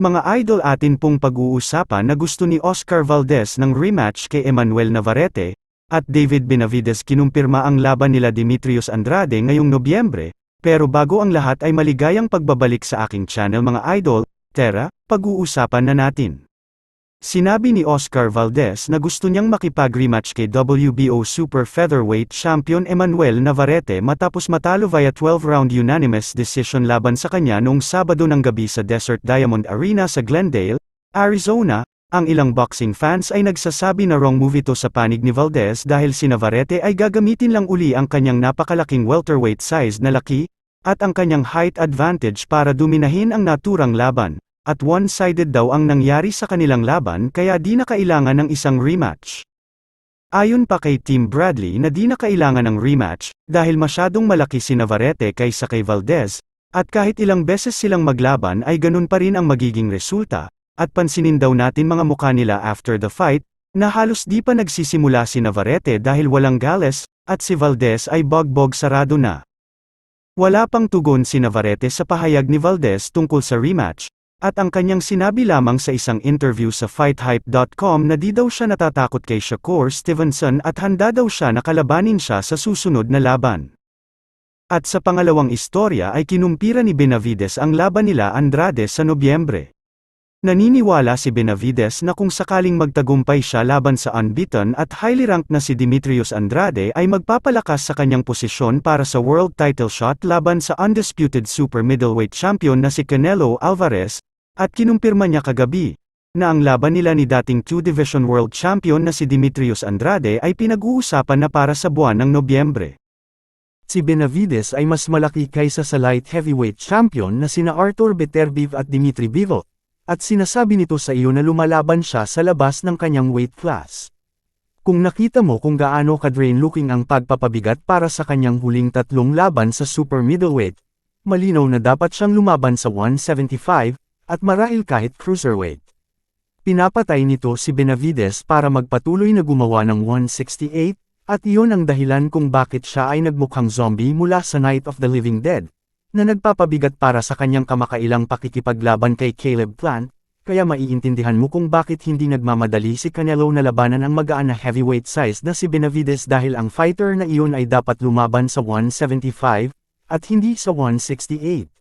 Mga idol atin pong pag-uusapan na gusto ni Oscar Valdez ng rematch kay Emmanuel Navarrete, at David Benavides kinumpirma ang laban nila Dimitrios Andrade ngayong Nobyembre, pero bago ang lahat ay maligayang pagbabalik sa aking channel mga idol, tara, pag-uusapan na natin. Sinabi ni Oscar Valdez na gusto niyang makipag-rematch kay WBO Super Featherweight Champion Emmanuel Navarrete matapos matalo via 12-round unanimous decision laban sa kanya noong Sabado ng gabi sa Desert Diamond Arena sa Glendale, Arizona. Ang ilang boxing fans ay nagsasabi na wrong move ito sa panig ni Valdez dahil si Navarrete ay gagamitin lang uli ang kanyang napakalaking welterweight size na laki, at ang kanyang height advantage para duminahin ang naturang laban at one-sided daw ang nangyari sa kanilang laban kaya di na kailangan ng isang rematch. Ayon pa kay Team Bradley na di na kailangan ng rematch, dahil masyadong malaki si Navarrete kaysa kay Valdez, at kahit ilang beses silang maglaban ay ganun pa rin ang magiging resulta, at pansinin daw natin mga mukha nila after the fight, na halos di pa nagsisimula si Navarrete dahil walang gales, at si Valdez ay bogbog sarado na. Wala pang tugon si Navarrete sa pahayag ni Valdez tungkol sa rematch, at ang kanyang sinabi lamang sa isang interview sa FightHype.com na di daw siya natatakot kay Shakur Stevenson at handa daw siya na kalabanin siya sa susunod na laban. At sa pangalawang istorya ay kinumpira ni Benavides ang laban nila Andrade sa Nobyembre. Naniniwala si Benavides na kung sakaling magtagumpay siya laban sa unbeaten at highly ranked na si Dimitrios Andrade ay magpapalakas sa kanyang posisyon para sa world title shot laban sa undisputed super middleweight champion na si Canelo Alvarez, at kinumpirma niya kagabi, na ang laban nila ni dating two-division world champion na si Dimitrios Andrade ay pinag-uusapan na para sa buwan ng Nobyembre. Si Benavides ay mas malaki kaysa sa light heavyweight champion na sina Arthur Beterbiev at Dimitri Bivol, at sinasabi nito sa iyo na lumalaban siya sa labas ng kanyang weight class. Kung nakita mo kung gaano ka-drain looking ang pagpapabigat para sa kanyang huling tatlong laban sa super middleweight, malinaw na dapat siyang lumaban sa 175, at marahil kahit cruiserweight. Pinapatay nito si Benavides para magpatuloy na gumawa ng 168, at iyon ang dahilan kung bakit siya ay nagmukhang zombie mula sa Night of the Living Dead, na nagpapabigat para sa kanyang kamakailang pakikipaglaban kay Caleb Plant, kaya maiintindihan mo kung bakit hindi nagmamadali si Canelo na labanan ang magaan na heavyweight size na si Benavides dahil ang fighter na iyon ay dapat lumaban sa 175, at hindi sa 168.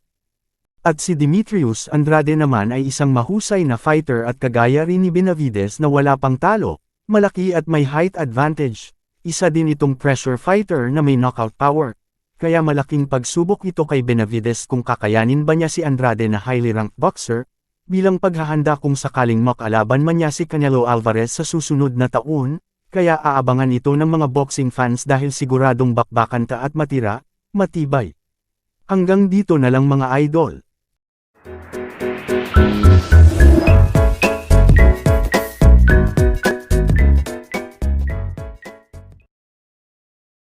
At si Dimitrius Andrade naman ay isang mahusay na fighter at kagaya rin ni Benavides na wala pang talo, malaki at may height advantage. Isa din itong pressure fighter na may knockout power. Kaya malaking pagsubok ito kay Benavides kung kakayanin ba niya si Andrade na highly ranked boxer, bilang paghahanda kung sakaling makalaban man niya si Canelo Alvarez sa susunod na taon, kaya aabangan ito ng mga boxing fans dahil siguradong bakbakan ka at matira, matibay. Hanggang dito na lang mga idol.